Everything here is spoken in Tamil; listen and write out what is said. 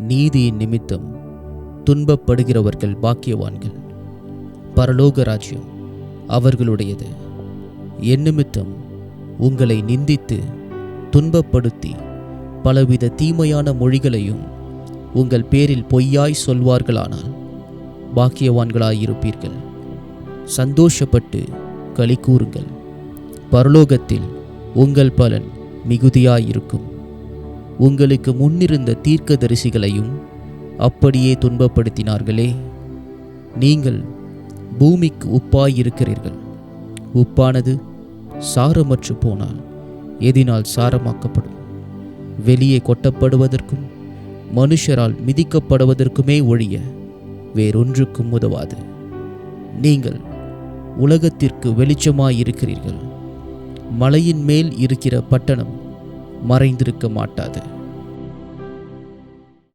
நீதியின் நிமித்தம் துன்பப்படுகிறவர்கள் பாக்கியவான்கள். பரலோக ராஜ்யம் அவர்களுடையது. என் நிமித்தம் உங்களை நிந்தித்து துன்பப்படுத்தி பலவித தீமையான மொழிகளையும் உங்கள் பேரில் பொய்யாய் சொல்வார்களானால் பாக்கியவான்களாயிருப்பீர்கள். சந்தோஷப்பட்டு களி கூறுங்கள். பரலோகத்தில் உங்கள் பலன் மிகுதியாயிருக்கும். உங்களுக்கு முன்னிருந்த தீர்க்கதரிசிகளையும் அப்படியே துன்பப்படுத்தினார்களே. நீங்கள் பூமிக்கு உப்பாயிருக்கிறீர்கள். உப்பானது சாரமற்று போனால் எதினால் சாரமாக்கப்படும். வெளியே கொட்டப்படுவதற்கும் மனுஷரால் மிதிக்கப்படுவதற்குமே ஒழிய வேறொன்றுக்கும் உதவாது. நீங்கள் உலகத்திற்கு வெளிச்சமாயிருக்கிறீர்கள். மலையின் மேல் இருக்கிற பட்டணம் மறைந்திருக்க மாட்டாது.